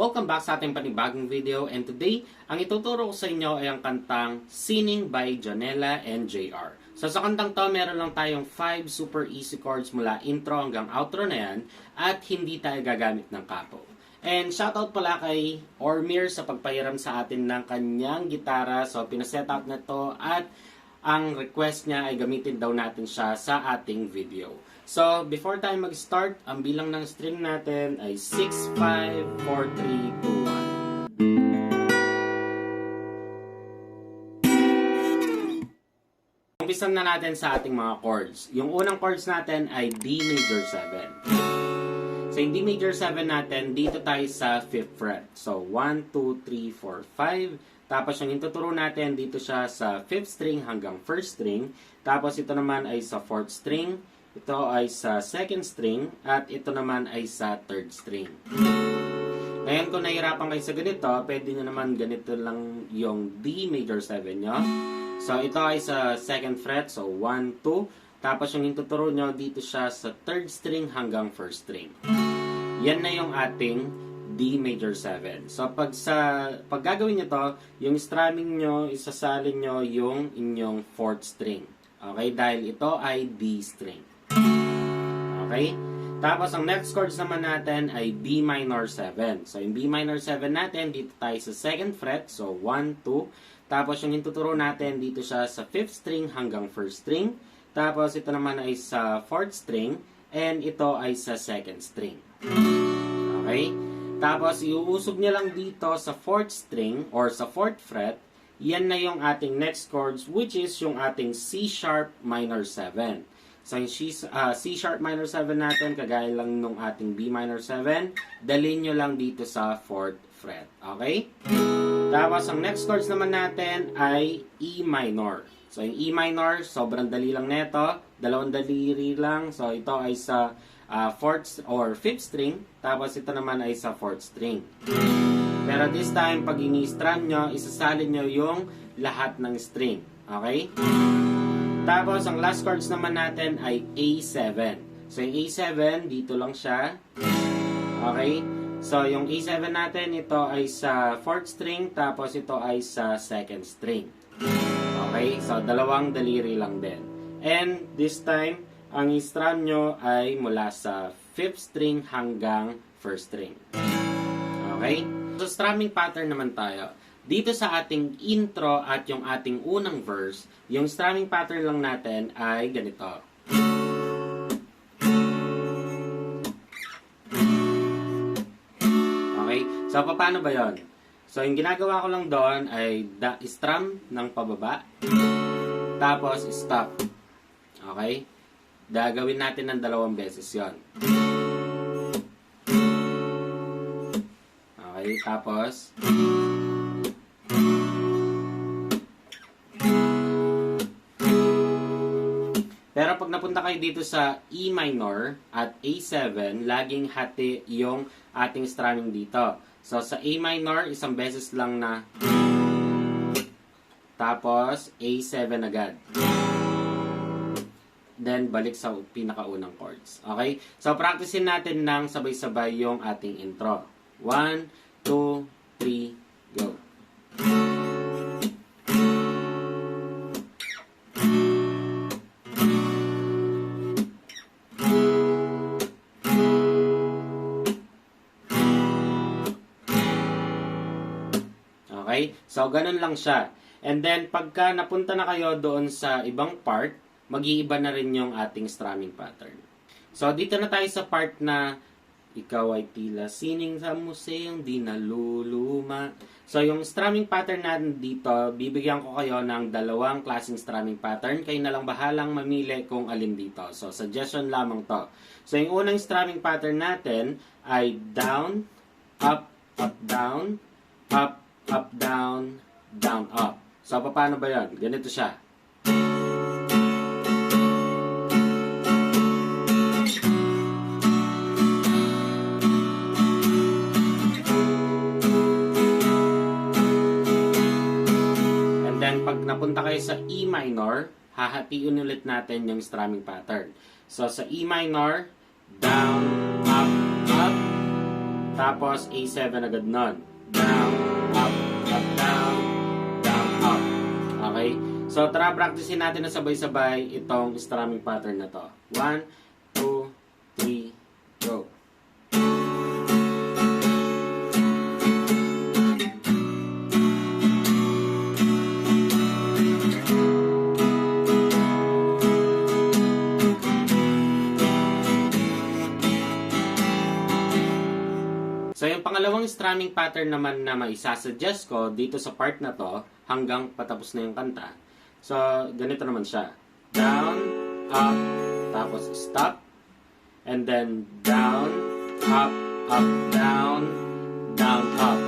Welcome back sa ating panibagong video and today, ang ituturo ko sa inyo ay ang kantang Sining by Janela and JR. So sa kantang to, meron lang tayong 5 super easy chords mula intro hanggang outro na yan at hindi tayo gagamit ng capo. And shoutout pala kay Ormir sa pagpahiram sa atin ng kanyang gitara. So pinaset out na to at ang request niya ay gamitin daw natin siya sa ating video. So, before tayo mag-start, ang bilang ng string natin ay 6, 5, 4, 3, 2, 1. Umpisan na natin sa ating mga chords. Yung unang chords natin ay D major 7. Sa yung D major 7 natin, dito tayo sa 5th fret. So, 1, 2, 3, 4, 5. Tapos yung ituturo natin, dito siya sa 5th string hanggang 1st string. Tapos ito naman ay sa 4th string. Ito ay sa 2nd string. At ito naman ay sa 3rd string. Ngayon kung nahihirapan kayo sa ganito, pwede nyo naman ganito lang yung D major 7 nyo. So, ito ay sa 2nd fret. So, 1, 2. Tapos yung ituturo nyo, dito siya sa 3rd string hanggang 1st string. Yan na yung ating D major 7. So, pag sa pag gagawin nyo to, yung strumming nyo, isasalin nyo yung inyong 4th string. Okay? Dahil ito ay D string. Okay? Tapos, ang next chords naman natin ay B minor 7. So, yung B minor 7 natin, dito tayo sa 2nd fret. So, 1, 2. Tapos, yung ituturo natin, dito siya sa 5th string hanggang 1st string. Tapos, ito naman ay sa 4th string. And ito ay sa 2nd string. Okay? Tapos, iuusog niya lang dito sa 4th string or sa 4th fret. Yan na yung ating next chords which is yung ating C sharp minor 7. Yung C, uh, C sharp minor 7 natin, kagaya lang nung ating B minor 7, dalhin nyo lang dito sa 4th fret. Okay? Tapos, ang next chords naman natin ay E minor. So, yung E minor, sobrang dali lang neto. Dalawang daliri lang. So, ito ay sa uh, 4th or 5th string. Tapos, ito naman ay sa 4th string. Pero this time, pag ini-strum nyo, isasalin nyo yung lahat ng string. Okay? Tapos, ang last chords naman natin ay A7. So, yung A7, dito lang siya. Okay? So, yung A7 natin, ito ay sa 4th string, tapos ito ay sa 2nd string. Okay? So, dalawang daliri lang din. And, this time, ang i-strum nyo ay mula sa 5th string hanggang 1st string. Okay? So, strumming pattern naman tayo. Dito sa ating intro at yung ating unang verse, yung strumming pattern lang natin ay ganito. Okay? So, paano ba yon? So, yung ginagawa ko lang doon ay da strum ng pababa. Tapos, stop. Okay? Gagawin natin ng dalawang beses yon. Okay, tapos... Pero pag napunta kayo dito sa E minor at A7, laging hati yung ating strumming dito. So sa A minor, isang beses lang na tapos A7 agad. Then balik sa pinakaunang chords. Okay? So practicein natin ng sabay-sabay yung ating intro. 1, 2, 3, go. Okay? So, ganun lang siya. And then, pagka napunta na kayo doon sa ibang part, mag-iiba na rin yung ating strumming pattern. So, dito na tayo sa part na ikaw ay tila sining sa museong di naluluma. So, yung strumming pattern natin dito, bibigyan ko kayo ng dalawang klaseng strumming pattern. Kayo na lang bahalang mamili kung alin dito. So, suggestion lamang to. So, yung unang strumming pattern natin ay down, up, up, down, up, up, down, down, up. So, paano ba yan? Ganito siya. And then, pag napunta kayo sa E minor, hahatiin ulit natin yung strumming pattern. So, sa E minor, down, up, up, Tapos A7 agad nun. Down, So, tara, practicein natin na sabay-sabay itong strumming pattern na to. 1, 2, 3, go. So, yung pangalawang strumming pattern naman na maisasuggest ko dito sa part na to, hanggang patapos na yung kanta. So, ganito naman siya. Down, up, tapos stop, and then down, up, up, down, down, up.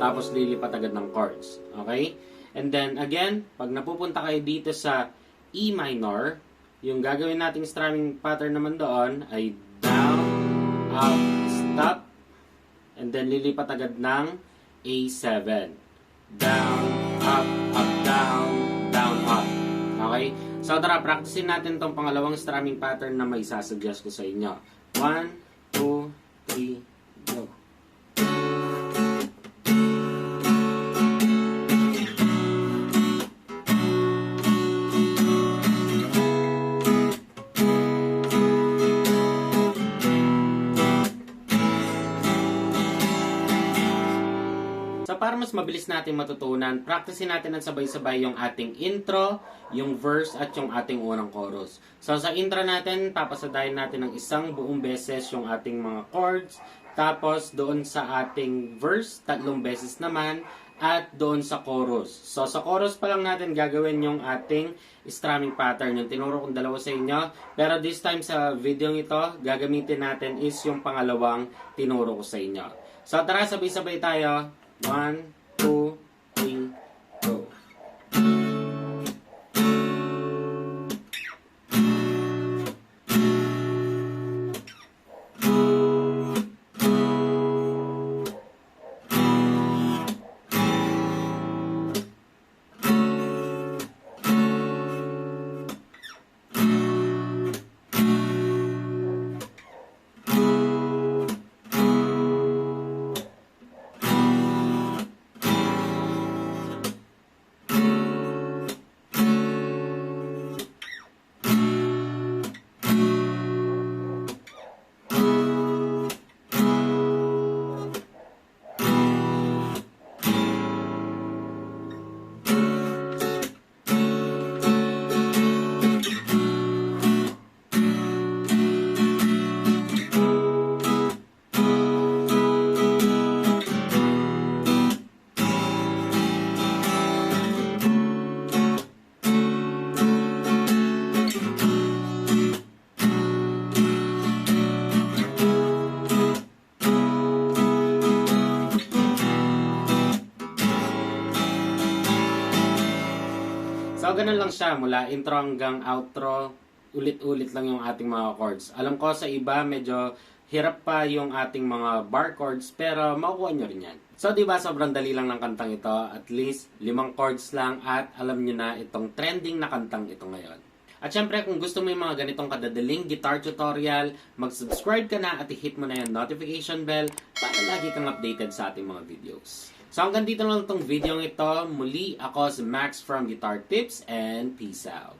Tapos lilipat agad ng chords. Okay? And then, again, pag napupunta kayo dito sa E minor, yung gagawin nating strumming pattern naman doon ay down, up, stop, and then lilipat agad ng A7. Down, So tara, practicein natin tong pangalawang strumming pattern na may sasuggest ko sa inyo. 1, 2, 3, mas mabilis natin matutunan, practicein natin ng sabay-sabay yung ating intro, yung verse, at yung ating unang chorus. So sa intro natin, papasadayin natin ng isang buong beses yung ating mga chords. Tapos doon sa ating verse, tatlong beses naman. At doon sa chorus. So sa chorus pa lang natin gagawin yung ating strumming pattern. Yung tinuro kong dalawa sa inyo. Pero this time sa video ito, gagamitin natin is yung pangalawang tinuro ko sa inyo. So tara, sabay-sabay tayo. One, Who will So, ganun lang siya. Mula intro hanggang outro, ulit-ulit lang yung ating mga chords. Alam ko sa iba, medyo hirap pa yung ating mga bar chords, pero makukuha nyo rin yan. So, di ba sobrang dali lang ng kantang ito? At least, limang chords lang at alam nyo na itong trending na kantang ito ngayon. At syempre, kung gusto mo yung mga ganitong kadadaling guitar tutorial, mag-subscribe ka na at i-hit mo na yung notification bell para lagi kang updated sa ating mga videos. So hanggang dito lang itong video ito. Muli ako si Max from Guitar Tips and peace out.